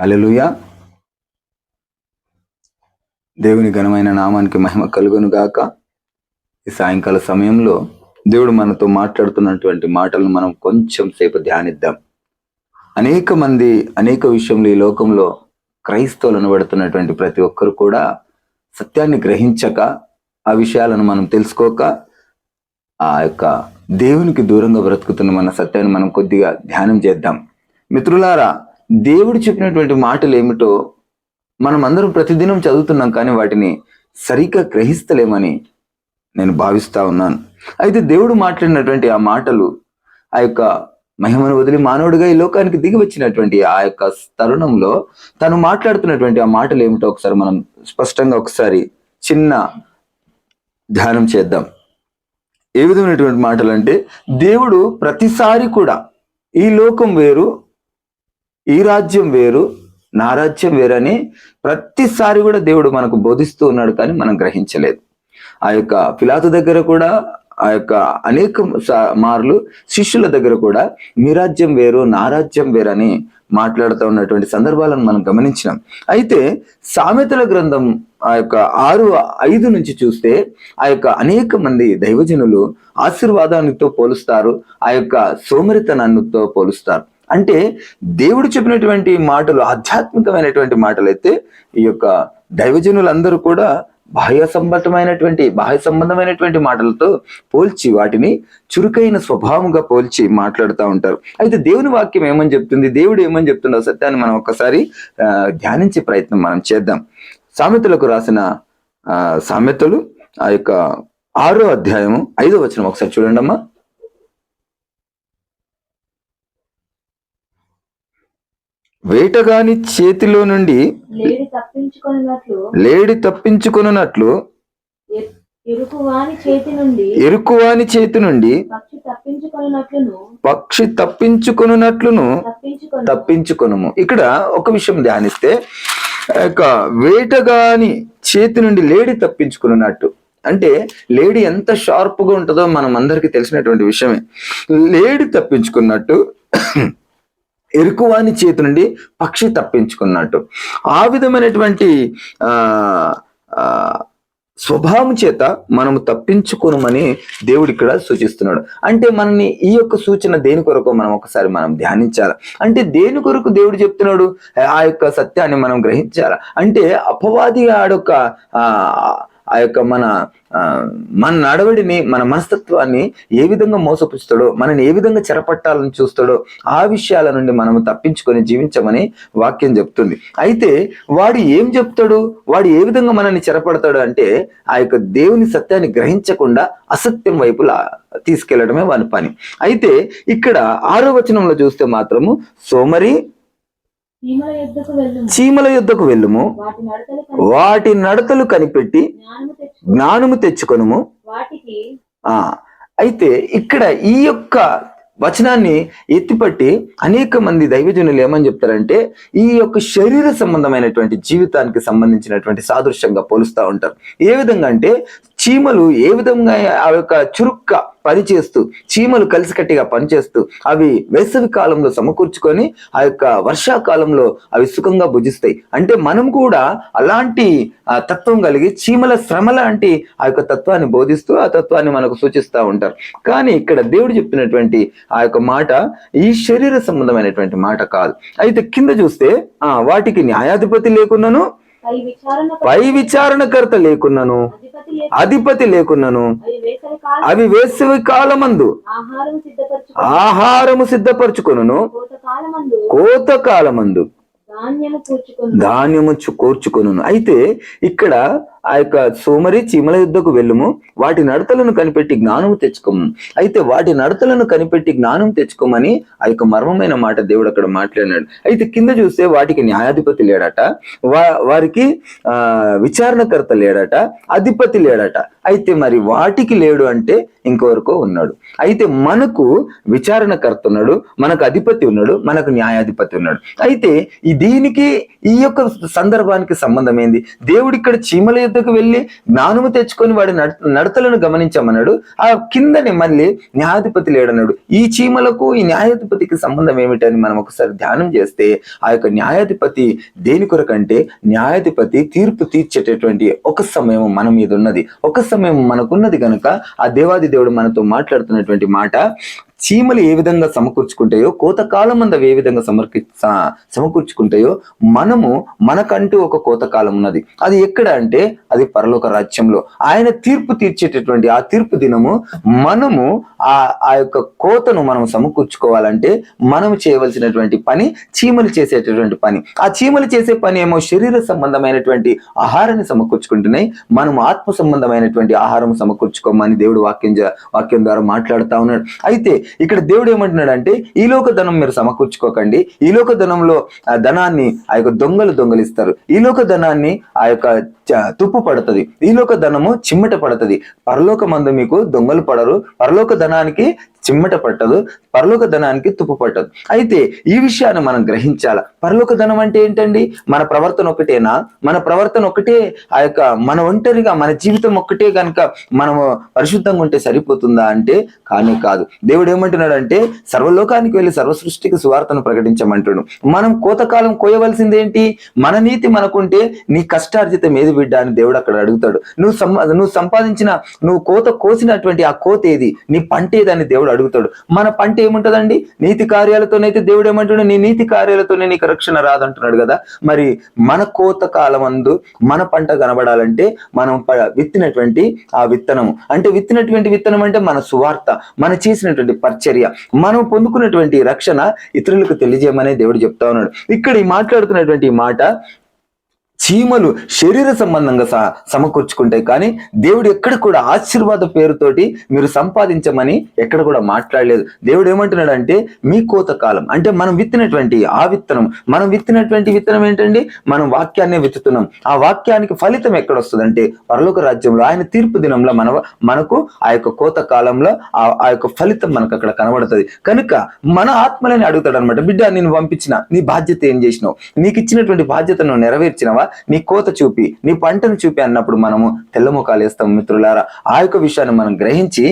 హల్లెలూయా. దేవుని ఘనమైన నామానికి మహిమ కలుగును గాక. ఈ సాయంకాల సమయంలో దేవుడు మనతో మాట్లాడుతున్నటువంటి మాటలను మనం కొంచెం సేపు ధ్యానిద్దాం. అనేక మంది అనేక విషయంలో ఈ లోకంలో క్రైస్తవులు అనబడుతున్నటువంటి ప్రతి ఒక్కరు కూడా సత్యాన్ని గ్రహించక ఆ విషయాలను మనం తెలుసుకోక ఆ యొక్క దేవునికి దూరంగా బ్రతుకుతున్న మన సత్యాన్ని మనం కొద్దిగా ధ్యానం చేద్దాం. మిత్రులారా దేవుడు చెప్పినటువంటి మాటలు ఏమిటో మనం అందరం ప్రతిదినం చదువుతున్నాం కానీ వాటిని సరిగ్గా గ్రహిస్తలేమని నేను భావిస్తా ఉన్నాను. అయితే దేవుడు మాట్లాడినటువంటి ఆ మాటలు ఆ యొక్క మహిమను వదిలి మానవుడిగా ఈ లోకానికి దిగి వచ్చినటువంటి ఆ యొక్క తరుణంలో తను మాట్లాడుతున్నటువంటి ఆ మాటలు ఏమిటో ఒకసారి మనం స్పష్టంగా ఒకసారి చిన్న ధ్యానం చేద్దాం. ఏ విధమైనటువంటి మాటలు అంటే దేవుడు ప్రతిసారి కూడా ఈ లోకం వేరు ఈ రాజ్యం వేరు నా రాజ్యం వేరని ప్రతిసారి కూడా దేవుడు మనకు బోధిస్తూ ఉన్నాడు కానీ మనం గ్రహించలేదు. ఆ యొక్క పిలాతు దగ్గర కూడా ఆ యొక్క అనేక మార్లు శిష్యుల దగ్గర కూడా మీ రాజ్యం వేరు నా రాజ్యం వేరని మాట్లాడుతూ ఉన్నటువంటి సందర్భాలను మనం గమనించినాం. అయితే సామెతల గ్రంథం ఆ యొక్క ఆరు ఐదు నుంచి చూస్తే ఆ యొక్క అనేక మంది దైవజనులు ఆశీర్వాదానితో పోలుస్తారు ఆ యొక్క సోమరితనాన్నితో పోలుస్తారు. అంటే దేవుడు చెప్పినటువంటి మాటలు ఆధ్యాత్మికమైనటువంటి మాటలు అయితే ఈ యొక్క దైవజనులందరూ కూడా బాహ్య సంబంధమైనటువంటి బాహ్య సంబంధమైనటువంటి మాటలతో పోల్చి వాటిని చురుకైన స్వభావంగా పోల్చి మాట్లాడుతూ ఉంటారు. అయితే దేవుని వాక్యం ఏమని చెప్తుంది? దేవుడు ఏమని చెప్తుందో సత్యాన్ని మనం ఒక్కసారి ధ్యానించే ప్రయత్నం మనం చేద్దాం. సామెతలకు రాసిన ఆ, సామెతలు ఆ యొక్క ఆరో అధ్యాయము ఐదో వచనం ఒకసారి చూడండి అమ్మా వేటగాని చేతిలో నుండి లేడి తప్పించుకున్నట్లు తప్పించుకొనున్నట్లు ఎరుకువాని చేతి నుండి పక్షి తప్పించుకొనున్నట్లును తప్పించుకొని తప్పించుకొనుము. ఇక్కడ ఒక విషయం ధ్యానిస్తే వేటగాని చేతి నుండి లేడి తప్పించుకున్నట్టు అంటే లేడీ ఎంత షార్ప్గా ఉంటుందో మనం అందరికీ తెలిసినటువంటి విషయమే. లేడి తప్పించుకున్నట్టు ఎరుకువాని చేతి నుండి పక్షి తప్పించుకున్నట్టు. ఆ విధమైనటువంటి ఆ ఆ, స్వభావం చేత మనము తప్పించుకోనమని దేవుడు ఇక్కడ సూచిస్తున్నాడు. అంటే మనని ఈ యొక్క సూచన దేని కొరకు మనం ఒకసారి మనం ధ్యానించాలి? అంటే దేని కొరకు దేవుడు చెప్తున్నాడు? ఆ యొక్క సత్యాన్ని మనం గ్రహించాలి? అంటే అపవాది ఆడొక్క ఆ యొక్క మన ఆ, మన నడవడిని మన మనస్తత్వాన్ని ఏ విధంగా మోసపుస్తాడో మనని ఏ విధంగా చెరపట్టాలని చూస్తాడో ఆ విషయాల నుండి మనము తప్పించుకొని జీవించమని వాక్యం చెప్తుంది. అయితే వాడు ఏం చెప్తాడు? వాడు ఏ విధంగా మనల్ని చెరపడతాడు అంటే ఆ యొక్క దేవుని సత్యాన్ని గ్రహించకుండా అసత్యం వైపు తీసుకెళ్ళడమే వాని పని. అయితే ఇక్కడ ఆరో వచనంలో చూస్తే మాత్రము సోమరి చీమల యుద్ధకు వెళ్ళుము. వాటి నడతలు కనిపెట్టి జ్ఞానము తెచ్చు జ్ఞానము తెచ్చుకొనుము. ఆ అయితే ఇక్కడ ఈ యొక్క వచనాన్ని ఎత్తిపట్టి అనేక మంది దైవజనులు ఏమని చెప్తారంటే ఈ యొక్క శరీర సంబంధమైనటువంటి జీవితానికి సంబంధించినటువంటి సాదృశ్యంగా పోలుస్తూ ఉంటారు. ఏ విధంగా అంటే చీమలు ఏ విధంగా ఆ యొక్క చురుక్క పనిచేస్తూ చీమలు కలిసికట్టిగా పనిచేస్తూ అవి వేసవి కాలంలో సమకూర్చుకొని ఆ యొక్క వర్షాకాలంలో అవి సుఖంగా భుజిస్తాయి. అంటే మనం కూడా అలాంటి ఆ, తత్వం కలిగి చీమల శ్రమ లాంటి ఆ యొక్క తత్వాన్ని బోధిస్తూ ఆ తత్వాన్ని మనకు సూచిస్తూ ఉంటారు. కానీ ఇక్కడ దేవుడు చెప్పినటువంటి ఆ యొక్క మాట ఈ శరీర సంబంధమైనటువంటి మాట కాదు. అయితే కింద చూస్తే ఆ వాటికి న్యాయాధిపతి లేకున్నాను పై విచారణ పై విచారణకర్త లేకున్నాను అధిపతి లేక అధిపతి లేకున్నాను. అవి వేసవి కాలమందు ఆహారము సిద్ధపరచుకొనును. కోత కాలమందు ధాన్యము కూర్చుకొని. అయితే ఇక్కడ ఆ యొక్క సోమరి చీమల యుద్ధకు వెళ్ళుము. వాటి నడతలను కనిపెట్టి జ్ఞానము తెచ్చుకోము. అయితే వాటి నడతలను కనిపెట్టి జ్ఞానం తెచ్చుకోమని ఆ యొక్క మర్మమైన మాట దేవుడు అక్కడ మాట్లాడినాడు. అయితే కింద చూస్తే వాటికి న్యాయాధిపతి లేడట. వా వారికి ఆ విచారణకర్త లేడట. అధిపతి లేడట. అయితే మరి వాటికి లేడు అంటే ఇంకొవరకో ఉన్నాడు. అయితే మనకు విచారణకర్త ఉన్నాడు మనకు అధిపతి ఉన్నాడు మనకు న్యాయాధిపతి ఉన్నాడు. అయితే ఈ దీనికి ఈ యొక్క సందర్భానికి సంబంధం ఏంది? దేవుడు ఇక్కడ చీమల యుద్ధకు వెళ్ళి జ్ఞానము తెచ్చుకొని వాడి నడతలను గమనించమన్నాడు. ఆ కిందనే మళ్ళీ న్యాయాధిపతి లేడన్నాడు ఈ చీమలకు ఈ న్యాయాధిపతికి సంబంధం ఏమిటని మనం ఒకసారి ధ్యానం చేస్తే ఆ యొక్క న్యాయాధిపతి దేని కొరకంటే న్యాయాధిపతి తీర్పు తీర్చేటటువంటి ఒక సమయం మన మీద ఉన్నది. ఒక సమయం మనకున్నది కనుక ఆ దేవాది దేవుడు మనతో మాట్లాడుతున్నటువంటి మాట చీమలు ఏ విధంగా సమకూర్చుకుంటాయో కోతకాలం మంద ఏ విధంగా సమర్కి సమకూర్చుకుంటాయో మనము మనకంటూ ఒక కోతకాలం ఉన్నది. అది ఎక్కడ అంటే అది పరలోక రాజ్యంలో. ఆయన తీర్పు తీర్చేటటువంటి ఆ తీర్పు దినము మనము ఆ ఆ యొక్క కోతను మనం సమకూర్చుకోవాలంటే మనం చేయవలసినటువంటి పని చీమలు చేసేటటువంటి పని. ఆ చీమలు చేసే పని ఏమో శరీర సంబంధమైనటువంటి ఆహారాన్ని సమకూర్చుకుంటున్నాయి. మనం ఆత్మ సంబంధమైనటువంటి ఆహారం సమకూర్చుకోమని దేవుడు వాక్యం వాక్యం ద్వారా మాట్లాడుతా ఉన్నాడు. అయితే ఇక్కడ దేవుడు ఏమంటున్నాడు అంటే ఈ లోక ధనం మీరు సమకూర్చుకోకండి. ఈ లోక ధనంలో ఆ ధనాన్ని ఆ యొక్క దొంగలు దొంగలిస్తారు. ఈ లోక ధనాన్ని ఆ యొక్క తుప్పు పడుతుంది. ఈ లోక ధనము చిమ్మట పడుతుంది. పరలోక మందు మీకు దొంగలు పడరు. పరలోక ధనం దర్శనానికి చిమ్మట పట్టదు పరలోక ధనానికి తుప్పు పట్టదు. అయితే ఈ విషయాన్ని మనం గ్రహించాల. పరలోక ధనం అంటే ఏంటండి? మన ప్రవర్తన ఒకటేనా? మన ప్రవర్తన ఒకటే ఆ యొక్క మన ఒంటరిగా మన జీవితం ఒక్కటే కనుక మనము పరిశుద్ధంగా ఉంటే సరిపోతుందా అంటే కానీ కాదు. దేవుడు ఏమంటున్నాడు అంటే సర్వలోకానికి వెళ్ళి సర్వ సృష్టికి సువార్తను ప్రకటించమంటున్నాడు. మనం కోతకాలం కోయవలసింది ఏంటి? మన నీతి మనకుంటే నీ కష్టార్జితం ఏది బిడ్డ అని దేవుడు అక్కడ అడుగుతాడు. నువ్వు సంపా నువ్వు సంపాదించిన నువ్వు కోత కోసినటువంటి ఆ కోత ఏది? నీ పంట ఏదని దేవుడు అడుగుతాడు. మన పంట ఏముంటదండి? నీతి కార్యాలతోనైతే దేవుడు ఏమంటాడు నీ నీతి కార్యాలతోనే నీకు రక్షణ రాదంటున్నాడు కదా. మరి మన కోత కాలం మన పంట కనబడాలంటే మనం విత్తినటువంటి ఆ విత్తనము. అంటే విత్తినటువంటి విత్తనం అంటే మన సువార్త మన చేసినటువంటి పరిచర్య. మనం పొందుకున్నటువంటి రక్షణ ఇతరులకు తెలియజేయమనే దేవుడు చెప్తా ఉన్నాడు. ఇక్కడ ఈ మాట్లాడుతున్నటువంటి మాట చీమలు శరీర సంబంధంగా స- సమకూర్చుకుంటాయి. కానీ దేవుడు ఎక్కడ కూడా ఆశీర్వాద పేరుతోటి మీరు సంపాదించమని ఎక్కడ కూడా మాట్లాడలేదు. దేవుడు ఏమంటున్నాడు అంటే మీ కోత కాలం. అంటే మనం విత్తినటువంటి ఆ విత్తనం. మనం విత్తినటువంటి విత్తనం ఏంటండి? మనం వాక్యాన్నే విత్తుతున్నాం. ఆ వాక్యానికి ఫలితం ఎక్కడ వస్తుందంటే పరలోక రాజ్యంలో ఆయన తీర్పు దినంలో మన మనకు ఆ యొక్క కోత కాలంలో ఆ ఆ యొక్క ఫలితం మనకు అక్కడ కనబడుతుంది. కనుక మన ఆత్మలని అడుగుతాడు అనమాట బిడ్డ నేను పంపించిన నీ బాధ్యత ఏం చేసినావు? నీకు ఇచ్చినటువంటి బాధ్యతను నెరవేర్చినవా? నీ కోత చూపి నీ పంటను చూపి అన్నప్పుడు మనము తెల్లముఖాలు వేస్తాం మిత్రులారా. ఆ యొక్క విషయాన్ని మనం గ్రహించి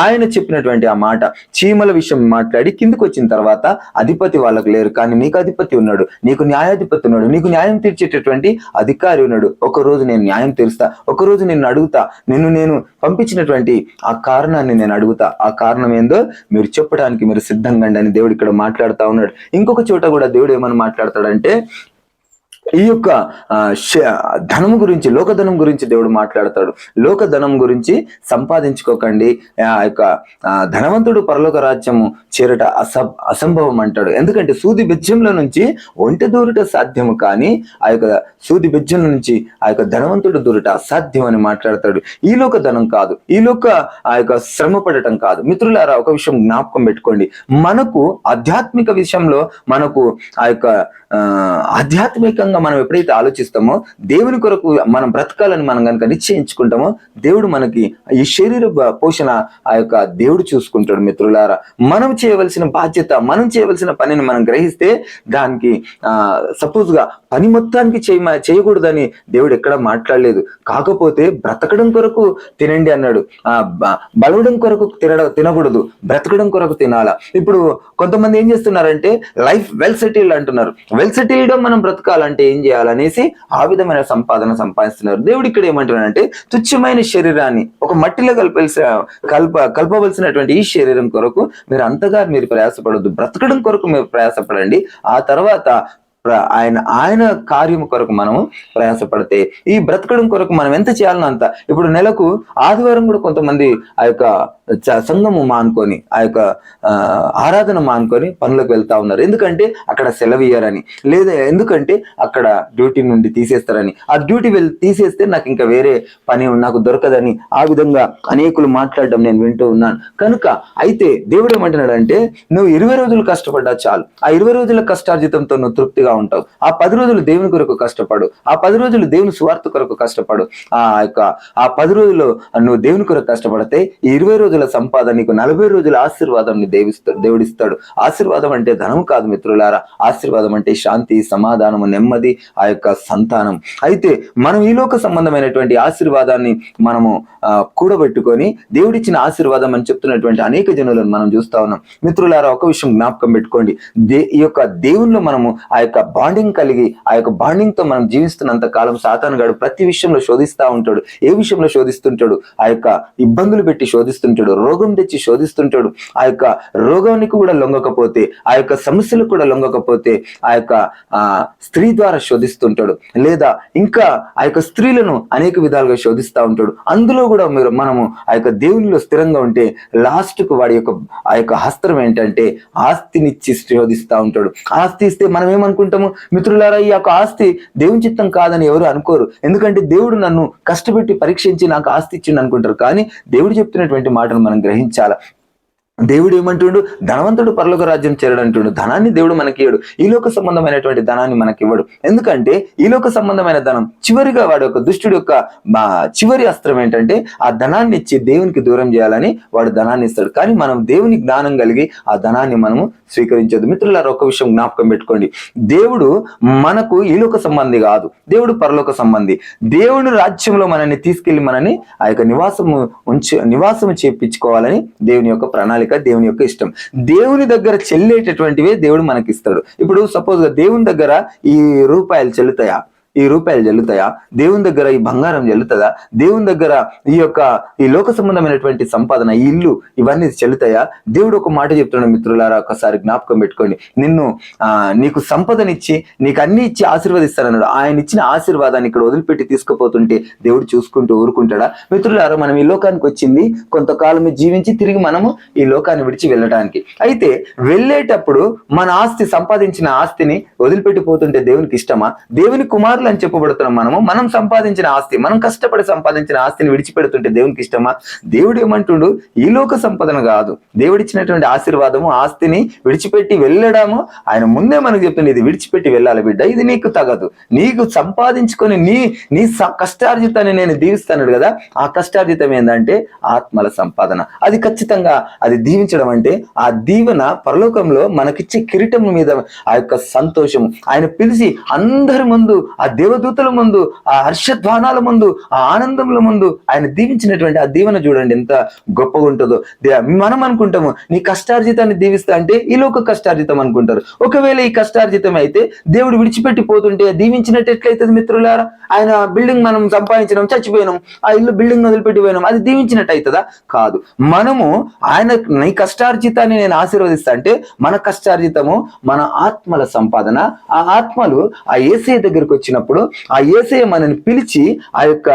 ఆయన చెప్పినటువంటి ఆ మాట చీమల విషయం మాట్లాడి కిందికి వచ్చిన తర్వాత అధిపతి వాళ్ళకు లేరు. కానీ నీకు అధిపతి ఉన్నాడు నీకు న్యాయాధిపతి ఉన్నాడు నీకు న్యాయం తీర్చేటటువంటి అధికారి ఉన్నాడు. ఒక రోజు నేను న్యాయం తీరుస్తా ఒక రోజు నిన్ను అడుగుతా నిన్ను నేను పంపించినటువంటి ఆ కారణాన్ని నేను అడుగుతా. ఆ కారణం ఏందో మీరు చెప్పడానికి మీరు సిద్ధంగా ఉండండి అని దేవుడు ఇక్కడ మాట్లాడుతా ఉన్నాడు. ఇంకొక చోట కూడా దేవుడు ఏమని మాట్లాడతాడంటే ఈ యొక్క ఆ, ధనం గురించి లోకధనం గురించి దేవుడు మాట్లాడతాడు. లోకధనం గురించి సంపాదించుకోకండి. ఆ యొక్క ధనవంతుడు పరలోక రాజ్యము చేరట అస అసంభవం అంటాడు. ఎందుకంటే సూది బిజ్యంలో నుంచి ఒంట దూరట సాధ్యము కానీ ఆ యొక్క సూది బెజ్జం నుంచి ఆ యొక్క ధనవంతుడు దూరట అసాధ్యం అని మాట్లాడతాడు. ఈ లోక ధనం కాదు. ఈ లోక ఆ యొక్క శ్రమ పడటం కాదు. మిత్రులారా ఒక విషయం జ్ఞాపకం పెట్టుకోండి. మనకు ఆధ్యాత్మిక విషయంలో మనకు ఆ యొక్క ఆధ్యాత్మికంగా విధంగా మనం ఎప్పుడైతే ఆలోచిస్తామో దేవుని కొరకు మనం బ్రతకాలని మనం కనుక నిశ్చయించుకుంటామో దేవుడు మనకి ఈ శరీర పోషణ ఆ యొక్క దేవుడు చూసుకుంటాడు మిత్రులారా. మనం చేయవలసిన బాధ్యత మనం చేయవలసిన పనిని మనం గ్రహిస్తే దానికి ఆ సపోజ్గా పని మొత్తానికి చేయ చేయకూడదని దేవుడు ఎక్కడ మాట్లాడలేదు. కాకపోతే బ్రతకడం కొరకు తినండి అన్నాడు. ఆ బ- బలవడం కొరకు తినడం తినకూడదు. బ్రతకడం కొరకు తినాలా. ఇప్పుడు కొంతమంది ఏం చేస్తున్నారంటే లైఫ్ వెల్ సెటిల్డ్ అంటున్నారు. వెల్ సెటిల్డ్ మనం బ్రతకాలంటే ఏం చేయాలనేసి ఆ విధమైన సంపాదన సంపాదిస్తున్నారు. దేవుడు ఇక్కడ ఏమంటున్నాడంటే తుచ్చమైన శరీరాన్ని ఒక మట్టిలో కలపాల్సిన కల్ప కలపవలసినటువంటి ఈ శరీరం కొరకు మీరు అంతగా మీరు ప్రయాసపడద్దు. బ్రతకడం కొరకు మీరు ప్రయాసపడండి. ఆ తర్వాత ఆయన ఆయన కార్యము కొరకు మనము ప్రయాసపడితే ఈ బ్రతకడం కొరకు మనం ఎంత చేయాలనో అంత. ఇప్పుడు నెలకు ఆదివారం కూడా కొంతమంది ఆ యొక్క సంఘము మానుకొని ఆ యొక్క ఆ, ఆరాధన మానుకొని పనులకు వెళ్తా ఉన్నారు. ఎందుకంటే అక్కడ సెలవియ్యారని. లేదా ఎందుకంటే అక్కడ డ్యూటీ నుండి తీసేస్తారని. ఆ డ్యూటీ వెళ్ళి తీసేస్తే నాకు ఇంకా వేరే పని నాకు దొరకదని ఆ విధంగా అనేకులు మాట్లాడడం నేను వింటూ ఉన్నాను. కనుక అయితే దేవుడు ఏమంటున్నాడంటే నువ్వు ఇరవై రోజులు కష్టపడ్డా చాలు. ఆ ఇరవై రోజుల కష్టార్జితంతో నువ్వు తృప్తిగా ఉంటావు. ఆ పది రోజులు దేవుని కొరకు కష్టపడు. ఆ పది రోజులు దేవుని స్వార్థ కొరకు కష్టపడు. ఆ యొక్క ఆ పది రోజులు నువ్వు దేవుని కొరకు కష్టపడితే ఈ ఇరవై రోజుల సంపాదన నీకు నలభై రోజుల ఆశీర్వాదం నీ దేవిస్తాడు దేవుడిస్తాడు. ఆశీర్వాదం అంటే ధనం కాదు మిత్రులారా. ఆశీర్వాదం అంటే శాంతి సమాధానము నెమ్మది ఆ యొక్క సంతానం. అయితే మనం ఈ లోక సంబంధమైనటువంటి ఆశీర్వాదాన్ని మనము ఆ, కూడబెట్టుకొని దేవుడిచ్చిన ఆశీర్వాదం అని చెప్తున్నటువంటి అనేక జనులను మనం చూస్తా ఉన్నాం. మిత్రులారా ఒక విషయం జ్ఞాపకం పెట్టుకోండి. దే ఈ యొక్క దేవునిలో మనము ఆ యొక్క బాండింగ్ కలిగి ఆ యొక్క బాండింగ్తో మనం జీవిస్తున్నంత కాలం సాతాను గాడు ప్రతి విషయంలో శోధిస్తా ఉంటాడు. ఏ విషయంలో శోధిస్తుంటాడు? ఆ యొక్క ఇబ్బందులు పెట్టి శోధిస్తుంటాడు. రోగం తెచ్చి శోధిస్తుంటాడు. ఆ యొక్క రోగానికి కూడా లొంగకపోతే ఆ యొక్క సమస్యలకు కూడా లొంగకపోతే ఆ యొక్క ఆ స్త్రీ ద్వారా శోధిస్తుంటాడు. లేదా ఇంకా ఆ యొక్క స్త్రీలను అనేక విధాలుగా శోధిస్తూ ఉంటాడు. అందులో కూడా మీరు మనము ఆ యొక్క దేవునిలో స్థిరంగా ఉంటే లాస్ట్కు వాడి యొక్క ఆ యొక్క హస్త్రం ఏంటంటే ఆస్తినిచ్చి శోధిస్తా ఉంటాడు. ఆస్తి ఇస్తే మనం అనుకుంటాము? మిత్రులారా ఈ యొక్క ఆస్తి దేవుని చిత్తం కాదని ఎవరు అనుకోరు. ఎందుకంటే దేవుడు నన్ను కష్టపెట్టి పరీక్షించి నాకు ఆస్తి ఇచ్చిండు అనుకుంటారు. కానీ దేవుడు చెప్తున్నటువంటి మాటను మనం గ్రహించాలా? దేవుడు ఏమంటుండు? ధనవంతుడు పరలోక రాజ్యం చేరడంటుండు. ధనాన్ని దేవుడు మనకి ఇవ్వడు ఈ లోక సంబంధమైనటువంటి ధనాన్ని మనకి ఇవ్వడు ఎందుకంటే ఈ లోక సంబంధమైన ధనం చివరిగా వాడి యొక్క దుష్టుడు యొక్క చివరి అస్త్రం ఏంటంటే ఆ ధనాన్ని ఇచ్చి దేవునికి దూరం చేయాలని వాడు ధనాన్ని ఇస్తాడు. కానీ మనం దేవుని జ్ఞానం కలిగి ఆ ధనాన్ని మనము స్వీకరించదు మిత్రులారా ఒక విషయం జ్ఞాపకం పెట్టుకోండి. దేవుడు మనకు ఈ లోక సంబంధి కాదు. దేవుడు పరలోక సంబంధి. దేవుని రాజ్యంలో మనల్ని తీసుకెళ్ళి మనని ఆ యొక్క నివాసము ఉంచి నివాసము చేపించుకోవాలని దేవుని యొక్క ప్రణాళిక. దేవుని యొక్క ఇష్టం. దేవుని దగ్గర చెల్లేటటువంటివే దేవుడు మనకి ఇస్తాడు ఇప్పుడు సపోజ్ దేవుని దగ్గర ఈ రూపాయలు చెల్లుతాయా? ఈ రూపాయలు జల్లుతాయా? దేవుని దగ్గర ఈ బంగారం జల్లుతుందా? దేవుని దగ్గర ఈ యొక్క ఈ లోక సంబంధమైనటువంటి సంపాదన ఈ ఇల్లు ఇవన్నీ చెల్లుతాయా? దేవుడు ఒక మాట చెప్తున్నాడు మిత్రులారా ఒకసారి జ్ఞాపకం పెట్టుకోండి. నిన్ను ఆ నీకు సంపదనిచ్చి నీకు అన్ని ఇచ్చి ఆశీర్వదిస్తానన్నాడు. ఆయన ఇచ్చిన ఆశీర్వాదాన్ని ఇక్కడ వదిలిపెట్టి తీసుకుపోతుంటే దేవుడు చూసుకుంటూ ఊరుకుంటాడా? మిత్రులారా మనం ఈ లోకానికి వచ్చింది కొంతకాలం జీవించి తిరిగి మనము ఈ లోకాన్ని విడిచి వెళ్ళడానికి అయితే వెళ్ళేటప్పుడు మన ఆస్తి సంపాదించిన ఆస్తిని వదిలిపెట్టిపోతుంటే దేవునికి ఇష్టమా? దేవుని కుమారులు అని చెప్పబడుతున్నాం మనము. మనం సంపాదించిన ఆస్తి మనం కష్టపడి సంపాదించిన ఆస్తిని విడిచిపెడుతుంటే దేవునికి ఇష్టమా? దేవుడు ఏమంటుండు? ఈ లోక సంపదన కాదు. దేవుడిచ్చినటువంటి ఆశీర్వాదము ఆస్తిని విడిచిపెట్టి వెళ్ళడము ఆయన ముందే మనకు చెప్తుంది ఇది విడిచిపెట్టి వెళ్ళాలి బిడ్డ ఇది నీకు తగదు. నీకు సంపాదించుకొని నీ నీ కష్టార్జితాన్ని నేను దీవిస్తాను కదా ఆ కష్టార్జితం ఏంటంటే ఆత్మల సంపాదన. అది ఖచ్చితంగా అది దీవించడం అంటే ఆ దీవెన పరలోకంలో మనకిచ్చే కిరీటం మీద ఆ యొక్క సంతోషం ఆయన పిలిచి అందరి ముందు ఆ దేవదూతల ముందు ఆ హర్షధ్వానాల ముందు ఆ ఆనందముల ముందు ఆయన దీవించినటువంటి ఆ దీవెన చూడండి ఎంత గొప్పగా ఉంటుందో. దే- మనం అనుకుంటాము నీ కష్టార్జితాన్ని దీవిస్తా అంటే ఈ లోక కష్టార్జితం అనుకుంటారు. ఒకవేళ ఈ కష్టార్జితం అయితే దేవుడు విడిచిపెట్టి పోతుంటే దీవించినట్టు ఎట్లయితుంది మిత్రులారా? ఆయన బిల్డింగ్ మనం సంపాదించినాం చచ్చిపోయినాం ఆ ఇల్లు బిల్డింగ్ వదిలిపెట్టి పోయినాం అది దీవించినట్టు అవుతుందా కాదు. మనము ఆయన నీ కష్టార్జితాన్ని నేను ఆశీర్వదిస్తా అంటే మన కష్టార్జితము మన ఆత్మల సంపాదన. ఆ ఆత్మలు ఆ ఏసీ దగ్గరకు వచ్చిన వచ్చినప్పుడు ఆ ఏసఐ మనని పిలిచి ఆ యొక్క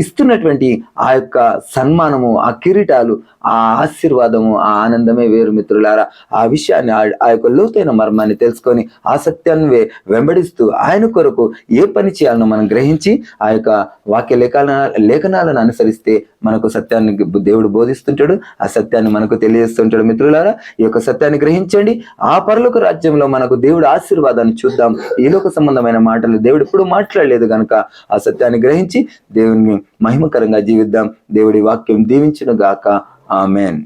ఇస్తున్నటువంటి ఆ యొక్క సన్మానము ఆ కిరీటాలు ఆ ఆశీర్వాదము ఆ ఆనందమే వేరు మిత్రులారా. ఆ విషయాన్ని ఆ- యొక్క లోతైన మర్మాన్ని తెలుసుకొని ఆ సత్యాన్ని వెంబడిస్తూ ఆయన కొరకు ఏ పని చేయాలనో మనం గ్రహించి ఆ యొక్క వాక్య లేఖన లేఖనాలను అనుసరిస్తే మనకు సత్యాన్ని దేవుడు బోధిస్తుంటాడు ఆ సత్యాన్ని మనకు తెలియజేస్తుంటాడు మిత్రులారా. ఈ యొక్క సత్యాన్ని గ్రహించండి. ఆ పరలోక రాజ్యంలో మనకు దేవుడు ఆశీర్వాదాన్ని చూద్దాం. ఈ లోక సంబంధమైన మాటలు దేవుడు ఎప్పుడు మాట్లాడలేదు కనుక ఆ సత్యాన్ని గ్రహించి దేవుని మహిమకరంగా జీవిద్దాం. దేవుడి వాక్యం దీవించును గాక ఆమెన్.